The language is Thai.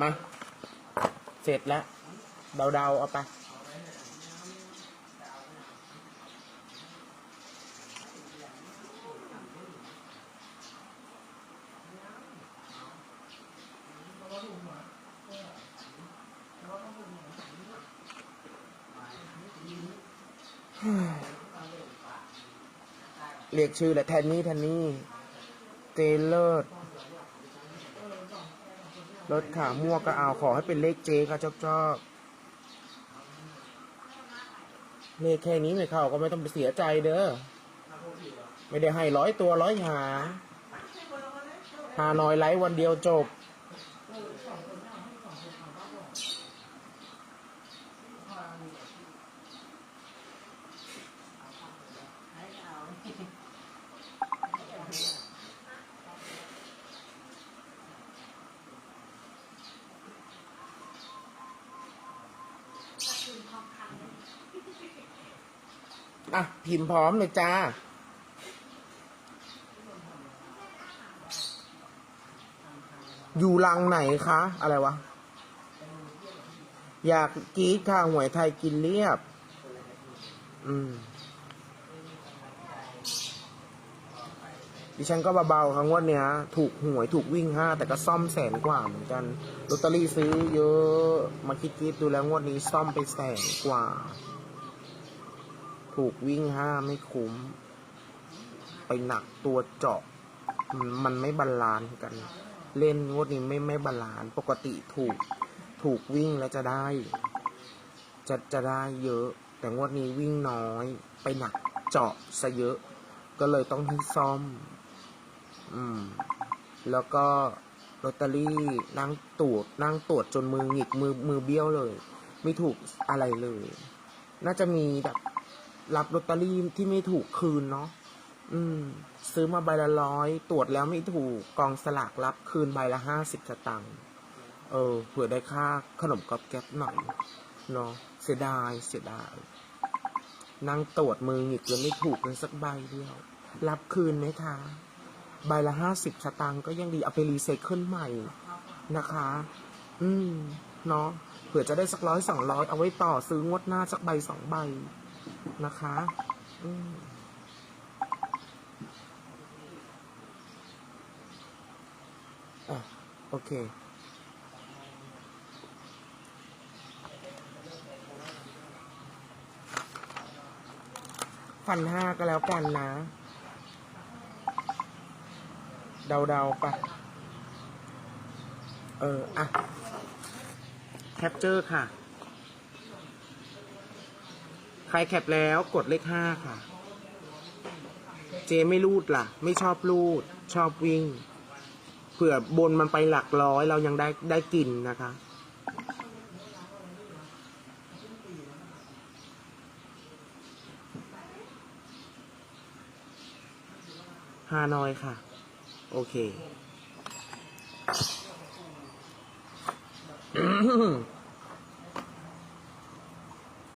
มา เสร็จแล้ว เดาๆ เอาไป เรียกชื่อแหละแทนนี่แทนนี่ เจเลิศ รถขามั่วก็เอาขอให้เป็นเลขเจค่ะชอบชอบเลขแค่นี้ไม่เข้าก็ไม่ต้องไปเสียใจเด้อไม่ได้ให้ร้อยตัวร้อยหาหาน้อยไลฟ์วันเดียวจบ อะพิมพ์พร้อมเลยจ้า อยู่รังไหนคะ อะไรวะ อยากกีดค่ะหวยไทยกินเรียบ อืม ดิฉันก็เบาๆครั้งวันเนี้ย ถูกหวยถูกวิ่งห้าแต่ก็ซ่อมแสนกว่าเหมือนกันลอตเตอรี่ซื้อเยอะ มาคิดๆดูแล้วงวดนี้ซ่อมไปแสนกว่า ถูกวิ่งห้าไม่คุ้ม ไปหนักตัวเจาะมันมันไม่บาลานซ์กัน เล่นงวดนี้ไม่ไม่บาลานซ์ปกติถูกถูกวิ่งแล้วจะได้ จะจะได้เยอะ แต่งวดนี้วิ่งน้อย ไปหนักเจาะซะเยอะ ก็เลยต้องให้ซ่อม อืม แล้วก็ลอตเตอรี่นั่งตรวจนั่งตรวจจนมือหงิกมือมือเบี้ยวเลย ไม่ถูกอะไรเลย น่าจะมีแบบ รับลอตเตอรี่ที่ไม่ถูกคืนเนาะอืม ซื้อมาใบละร้อยตรวจแล้วไม่ถูกกองสลากรับคืนใบละห้าสิบสตังค์เออเผื่อได้ค่าขนมกอบแก๊บหน่อยเนาะเสียดายเสียดายนั่งตรวจมือหงิกแล้วไม่ถูกเลยสักใบเดียว รับคืนไหมคะใบละห้าสิบสตางค์ก็ยังดีเอาไปรีไซเคิลใหม่นะคะ อืม เนาะเผื่อจะได้สักร้อยสองร้อยเอาไว้ต่อซื้องวดหน้าสักใบสองใบ นะคะอืมอะโอเคฟันห้าก็แล้วกันนะ เดาๆปะเออ อะ แคปเจอร์ค่ะ ใครแคปแล้วกดเลขห้าค่ะ เจไม่รูดล่ะ ไม่ชอบรูด ชอบวิ่ง เผื่อบนมันไปหลักร้อยเรายังได้ได้กินนะคะฮานอยค่ะ โอเค